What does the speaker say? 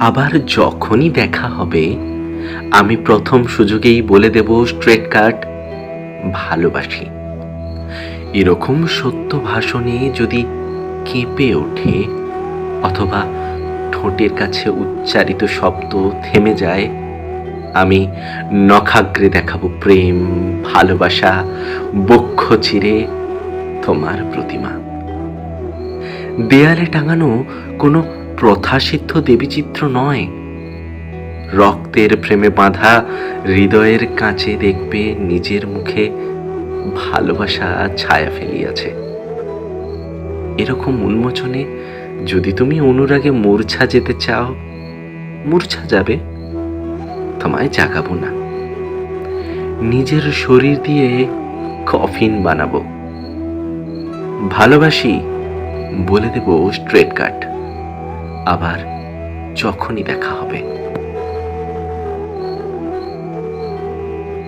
আবার যখনই দেখা হবে, আমি প্রথম সুযোগেই বলে দেব স্ট্রেট কাট ভালোবাসি। এরকম সত্য ভাষণে যদি কেঁপে ওঠে, অথবা ঠোঁটের কাছে উচ্চারিত শব্দ থেমে যায়, আমি নখাগ্রে দেখাবো প্রেম, ভালোবাসা, বক্ষ চিরে তোমার প্রতিমা। দেয়ালে টাঙানো কোনো প্রথাসিদ্ধ দেবীচিত্র নয়। রক্তের প্রেমে বাঁধা হৃদয়ের কাছে দেখবে নিজের মুখে ভালোবাসা ছায়া ফেলিয়াছে। এরকম উন্মোচনে যদি তুমি অনুরাগে মূর্ছা যেতে চাও, মূর্ছা যাবে, তোমায় জাগাবো না। নিজের শরীর দিয়ে কফিন বানাবো। ভালোবাসি বলে দেব স্ট্রেট কাট। আবার যখনই দেখা হবে।